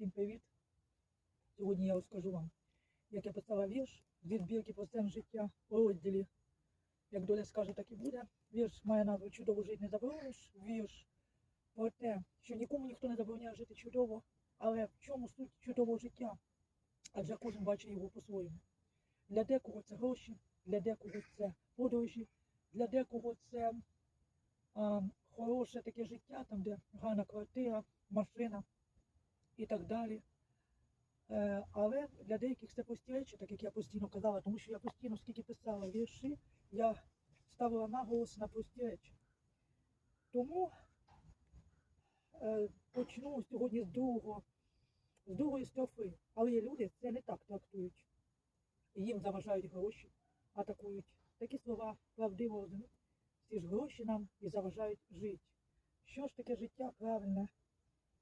Всім привіт! Сьогодні я розкажу вам, як я писала вірш з відбірки про сенс життя у розділі. Як доля скаже, так і буде. Вірш має назву Чудово жити не заборониш. Вірш про те, що нікому ніхто не забороняє жити чудово, але в чому суть чудового життя? Адже кожен бачить його по-своєму. Для декого це гроші, для декого це подорожі, для декого це а, хороше таке життя, там, де гарна квартира, машина і так далі. Е, але для деяких це прості речі, так як я постійно казала, тому що я постійно, скільки писала вірші, я ставила наголос на прості речі. Тому е, почну сьогодні з другого, з другої строфи. Але є люди, це не так трактують. Їм заважають гроші, атакують. Такі слова правдиво. Ці ж гроші нам і заважають жити. Що ж таке життя правильне?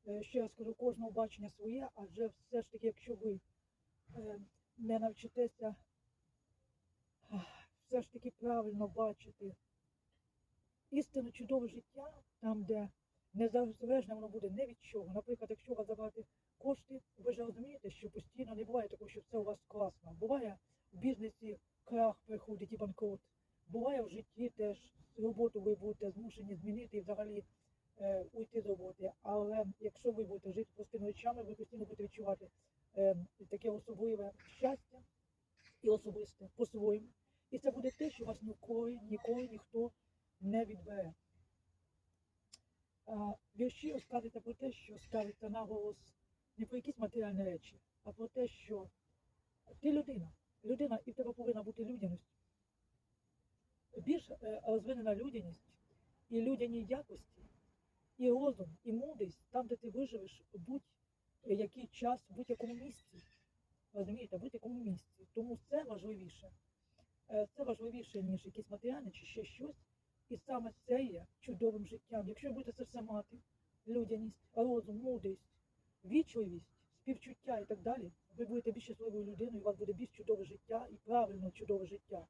Е, Ще раз кажу, кожного бачення своє, адже все ж таки, якщо ви е, не навчитеся все ж таки правильно бачити істинно чудове життя, там, де незалежне воно буде не від чого. Наприклад, якщо у вас забрати кошти, ви ж розумієте, що постійно не буває такого, що все у вас класно. Буває в бізнесі крах приходить і банкрот. Буває в житті теж роботу ви будете змушені змінити і взагалі е, уйти з роботи. Але якщо ви будете жити простими речами, ви постійно будете відчувати е, таке особливе щастя і особисте по-своєму. І це буде те, що вас ніколи, ніколи ніхто не відбере. А, Вірші розказуються про те, що ставиться наголос не про якісь матеріальні речі, а про те, що ти людина. Людина, і в тебе повинна бути людяність. Більш е, розвинена людяність і людяні якості, і розум, і мудрість, там, де ти виживеш будь-який час, в будь-якому місці. Розумієте, в будь-якому місці. Тому це важливіше. Е, Це важливіше, ніж якісь матеріальні чи ще щось. І саме це є чудовим життям. Якщо будете це все мати, людяність, розум, мудрість, вічливість, співчуття і так далі, ви будете більш щасливою людиною, у вас буде більш чудове життя і правильно чудове життя.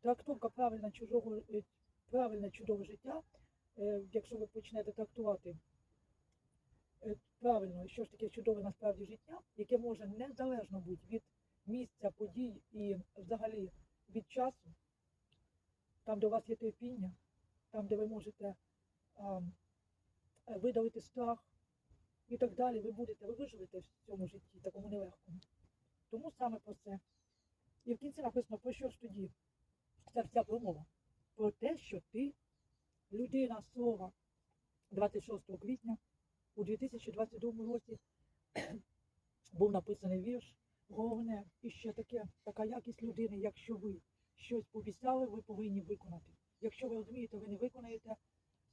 Трактовка правильна чужого, е, правильне чудове життя, якщо ви почнете трактувати е, правильно, що ж таке чудове насправді життя, яке може незалежно бути від місця, подій і взагалі від часу, там, де у вас є терпіння, там, де ви можете а, е, видалити страх і так далі, ви будете, ви виживете в цьому житті, такому нелегкому. Тому саме про це. І в кінці написано, про що ж тоді ця вся промова? Про те, що ти людина слова 26 квітня у 2022 році був написаний вірш. Головне, і ще таке, така якість людини, якщо ви щось пообіцяли, ви повинні виконати. Якщо ви розумієте, ви не виконаєте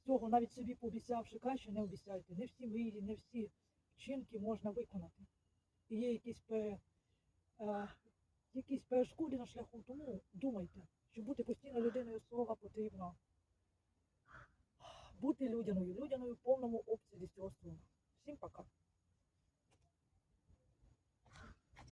цього, навіть собі пообіцявши, краще не обіцяйте. Не всі мрії, не всі вчинки можна виконати. І є якісь, пере, е, якісь перешкоди на шляху, тому думайте, що бути постійно людиною слова потрібно. Бути людяною, людяною в повному обсязі